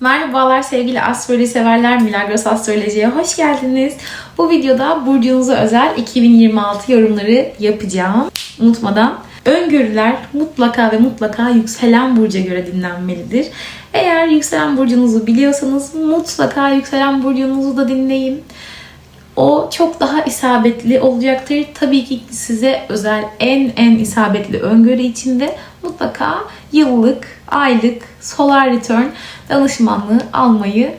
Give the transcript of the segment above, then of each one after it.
Merhabalar sevgili astroloji severler Milagros Astroloji'ye hoş geldiniz. Bu videoda burcunuza özel 2026 yorumları yapacağım. Unutmadan öngörüler mutlaka ve mutlaka yükselen burca göre dinlenmelidir. Eğer yükselen burcunuzu biliyorsanız mutlaka yükselen burcunuzu da dinleyin. O çok daha isabetli olacaktır. Tabii ki size özel en en isabetli öngörü içinde mutlaka yıllık, aylık, solar return danışmanlığı almayı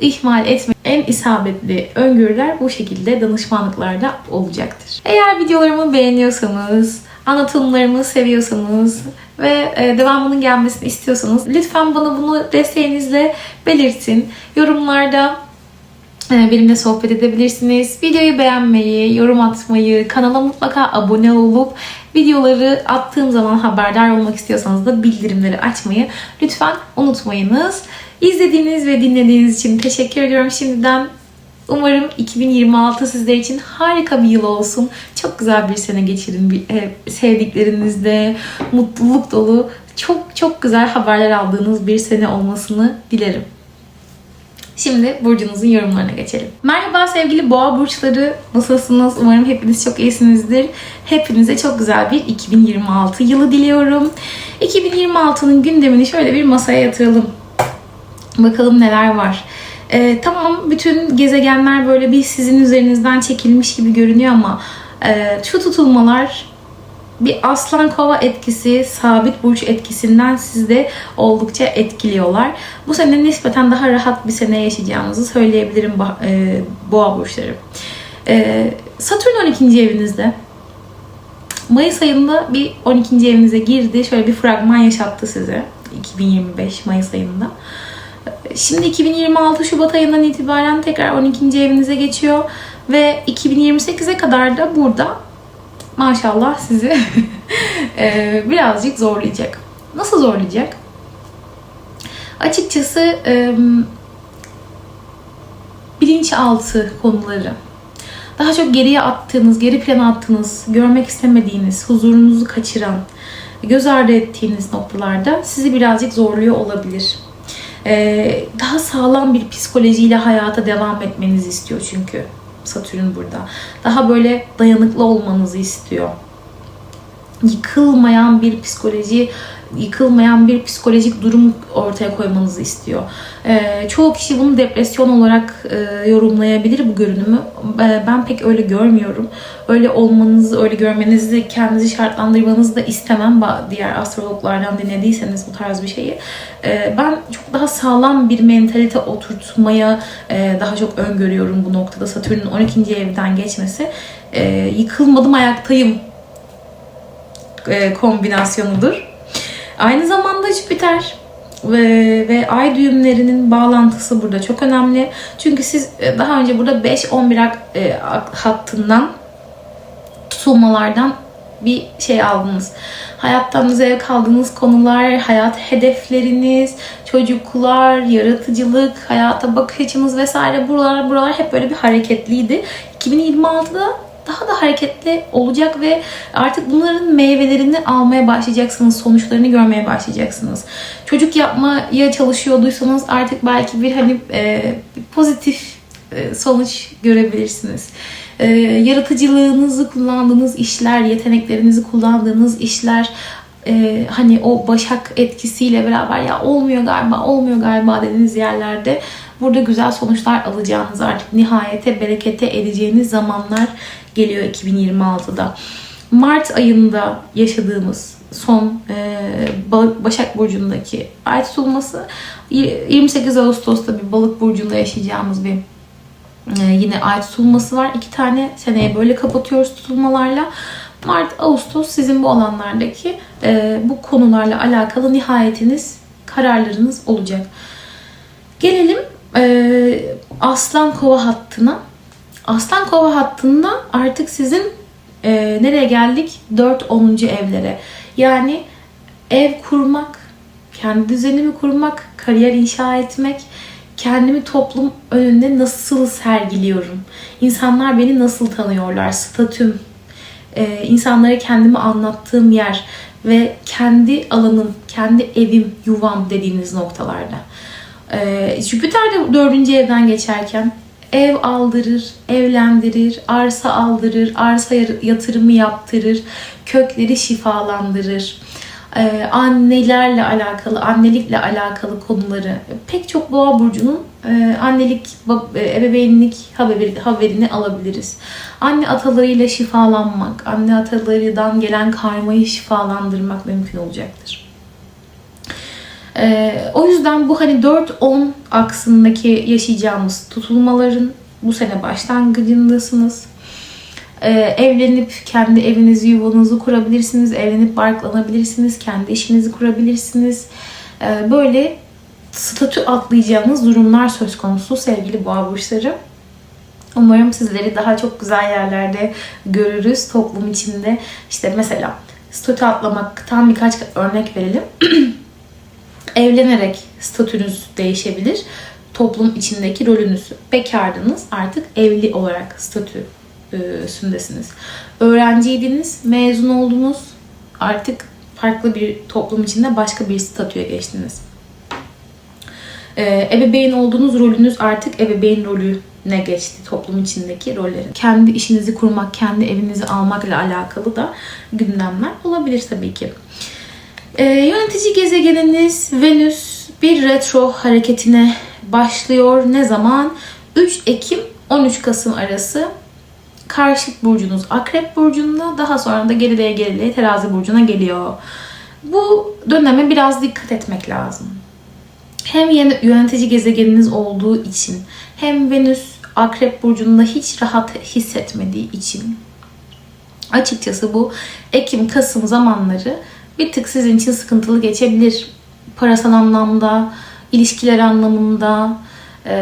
ihmal etme. En isabetli öngörüler bu şekilde danışmanlıklarda olacaktır. Eğer videolarımı beğeniyorsanız, anlatımlarımı seviyorsanız ve e, devamının gelmesini istiyorsanız lütfen bana bunu desteğinizle belirtin. Yorumlarda benimle sohbet edebilirsiniz. Videoyu beğenmeyi, yorum atmayı, kanala mutlaka abone olup videoları attığım zaman haberdar olmak istiyorsanız da bildirimleri açmayı lütfen unutmayınız. İzlediğiniz ve dinlediğiniz için teşekkür ediyorum şimdiden. Umarım 2026 sizler için harika bir yıl olsun. Çok güzel bir sene geçirin. E, sevdiklerinizle mutluluk dolu, çok çok güzel haberler aldığınız bir sene olmasını dilerim. Şimdi burcunuzun yorumlarına geçelim. Merhaba sevgili boğa burçları. Nasılsınız? Umarım hepiniz çok iyisinizdir. Hepinize çok güzel bir 2026 yılı diliyorum. 2026'nın gündemini şöyle bir masaya yatıralım. Bakalım neler var. Ee, tamam bütün gezegenler böyle bir sizin üzerinizden çekilmiş gibi görünüyor ama e, şu tutulmalar bir aslan kova etkisi, sabit burç etkisinden sizi de oldukça etkiliyorlar. Bu sene nispeten daha rahat bir sene yaşayacağınızı söyleyebilirim e, boğa burçları. E, Satürn 12. evinizde. Mayıs ayında bir 12. evinize girdi. Şöyle bir fragman yaşattı size. 2025 Mayıs ayında. Şimdi 2026 Şubat ayından itibaren tekrar 12. evinize geçiyor ve 2028'e kadar da burada maşallah sizi e, birazcık zorlayacak. Nasıl zorlayacak? Açıkçası bilinçaltı konuları, daha çok geriye attığınız, geri plana attığınız, görmek istemediğiniz, huzurunuzu kaçıran, göz ardı ettiğiniz noktalarda sizi birazcık zorluyor olabilir. Ee, daha sağlam bir psikolojiyle hayata devam etmenizi istiyor çünkü. Satürn burada. Daha böyle dayanıklı olmanızı istiyor. Yıkılmayan bir psikoloji, yıkılmayan bir psikolojik durum ortaya koymanızı istiyor. Ee, çoğu kişi bunu depresyon olarak e, yorumlayabilir bu görünümü. Ee, ben pek öyle görmüyorum. Öyle olmanızı, öyle görmenizi, kendinizi şartlandırmanızı da istemem. Diğer astrologlardan dinlediyseniz bu tarz bir şeyi. Ee, ben çok daha sağlam bir mentalite oturtmaya e, daha çok öngörüyorum bu noktada. Satürn'ün 12. evden geçmesi. Ee, yıkılmadım ayaktayım e, kombinasyonudur. Aynı zamanda Jüpiter ve, ve ay düğümlerinin bağlantısı burada çok önemli. Çünkü siz e, daha önce burada 5-11 e, hattından tutulmalardan bir şey aldınız. Hayattan zevk aldığınız konular, hayat hedefleriniz, çocuklar, yaratıcılık, hayata bakış açınız vesaire buralar buralar hep böyle bir hareketliydi. 2026'da daha da hareketli olacak ve artık bunların meyvelerini almaya başlayacaksınız, sonuçlarını görmeye başlayacaksınız. Çocuk yapmaya çalışıyorduysanız artık belki bir hani e, pozitif e, sonuç görebilirsiniz. E, yaratıcılığınızı kullandığınız işler, yeteneklerinizi kullandığınız işler e, hani o başak etkisiyle beraber ya olmuyor galiba, olmuyor galiba dediğiniz yerlerde burada güzel sonuçlar alacağınız artık nihayete berekete edeceğiniz zamanlar geliyor 2026'da. Mart ayında yaşadığımız son e, Başak Burcu'ndaki ay tutulması 28 Ağustos'ta bir balık burcunda yaşayacağımız bir e, yine ay tutulması var. İki tane seneye böyle kapatıyoruz tutulmalarla. Mart, Ağustos sizin bu alanlardaki e, bu konularla alakalı nihayetiniz, kararlarınız olacak. Gelelim e, Aslan Kova hattına. Aslan Kova hattında artık sizin e, nereye geldik? 4-10. evlere. Yani ev kurmak, kendi düzenimi kurmak, kariyer inşa etmek, kendimi toplum önünde nasıl sergiliyorum? İnsanlar beni nasıl tanıyorlar? Statüm, e, insanlara kendimi anlattığım yer ve kendi alanım, kendi evim, yuvam dediğiniz noktalarda. Ee, Jüpiter de dördüncü evden geçerken ev aldırır, evlendirir, arsa aldırır, arsa yatırımı yaptırır, kökleri şifalandırır. Ee, annelerle alakalı, annelikle alakalı konuları pek çok boğa burcunun e, annelik, e, ebeveynlik haberi, haberini alabiliriz. Anne atalarıyla şifalanmak, anne atalarından gelen karmayı şifalandırmak mümkün olacaktır. Ee, o yüzden bu hani 4-10 aksındaki yaşayacağımız tutulmaların bu sene başlangıcındasınız. Ee, evlenip kendi evinizi, yuvanızı kurabilirsiniz. Evlenip barklanabilirsiniz. Kendi işinizi kurabilirsiniz. Ee, böyle statü atlayacağınız durumlar söz konusu sevgili boğa burçları. Umarım sizleri daha çok güzel yerlerde görürüz toplum içinde. İşte mesela statü atlamaktan birkaç örnek verelim. Evlenerek statünüz değişebilir. Toplum içindeki rolünüz. Bekardınız artık evli olarak statüsündesiniz. Öğrenciydiniz, mezun oldunuz. Artık farklı bir toplum içinde başka bir statüye geçtiniz. Ee, ebeveyn olduğunuz rolünüz artık ebeveyn rolüne geçti toplum içindeki rollerin. Kendi işinizi kurmak, kendi evinizi almakla alakalı da gündemler olabilir tabii ki. Ee, yönetici gezegeniniz Venüs bir retro hareketine başlıyor. Ne zaman? 3 Ekim 13 Kasım arası karşıt burcunuz Akrep burcunda daha sonra da gerileye gerileye Terazi burcuna geliyor. Bu döneme biraz dikkat etmek lazım. Hem yeni yönetici gezegeniniz olduğu için hem Venüs Akrep burcunda hiç rahat hissetmediği için açıkçası bu Ekim Kasım zamanları bir tık sizin için sıkıntılı geçebilir. Parasal anlamda, ilişkiler anlamında, e,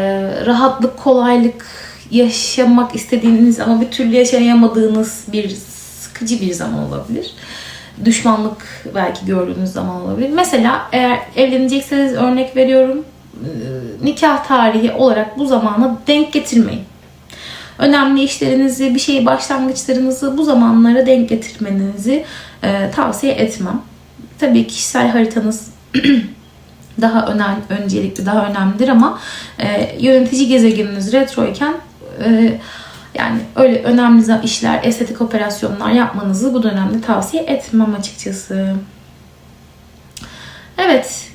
rahatlık, kolaylık yaşamak istediğiniz ama bir türlü yaşayamadığınız bir sıkıcı bir zaman olabilir. Düşmanlık belki gördüğünüz zaman olabilir. Mesela eğer evlenecekseniz örnek veriyorum e, nikah tarihi olarak bu zamana denk getirmeyin. Önemli işlerinizi, bir şey başlangıçlarınızı bu zamanlara denk getirmenizi e, tavsiye etmem. Tabii kişisel haritanız daha önemli, öncelikli, daha önemlidir ama e, yönetici gezegeniniz retroyken e, yani öyle önemli işler, estetik operasyonlar yapmanızı bu dönemde tavsiye etmem açıkçası. Evet,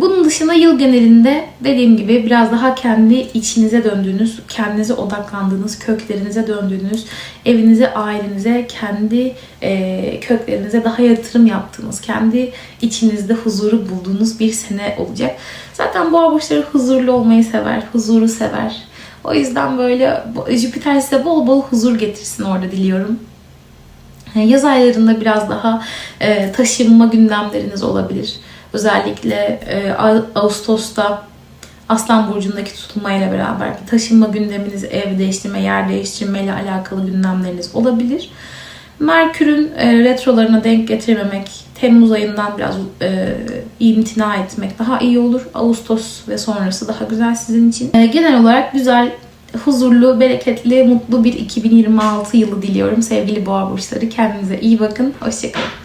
bunun dışında yıl genelinde dediğim gibi biraz daha kendi içinize döndüğünüz, kendinize odaklandığınız, köklerinize döndüğünüz, evinize, ailenize, kendi e, köklerinize daha yatırım yaptığınız, kendi içinizde huzuru bulduğunuz bir sene olacak. Zaten boğa burçları huzurlu olmayı sever, huzuru sever. O yüzden böyle Jüpiter size bol bol huzur getirsin orada diliyorum. Yaz aylarında biraz daha e, taşınma gündemleriniz olabilir. Özellikle e, Ağustos'ta Aslan Burcu'ndaki tutulmayla beraber taşınma gündeminiz, ev değiştirme, yer değiştirme ile alakalı gündemleriniz olabilir. Merkür'ün e, retrolarına denk getirmemek, Temmuz ayından biraz e, imtina etmek daha iyi olur. Ağustos ve sonrası daha güzel sizin için. E, genel olarak güzel, huzurlu, bereketli, mutlu bir 2026 yılı diliyorum sevgili boğa burçları. Kendinize iyi bakın. Hoşçakalın.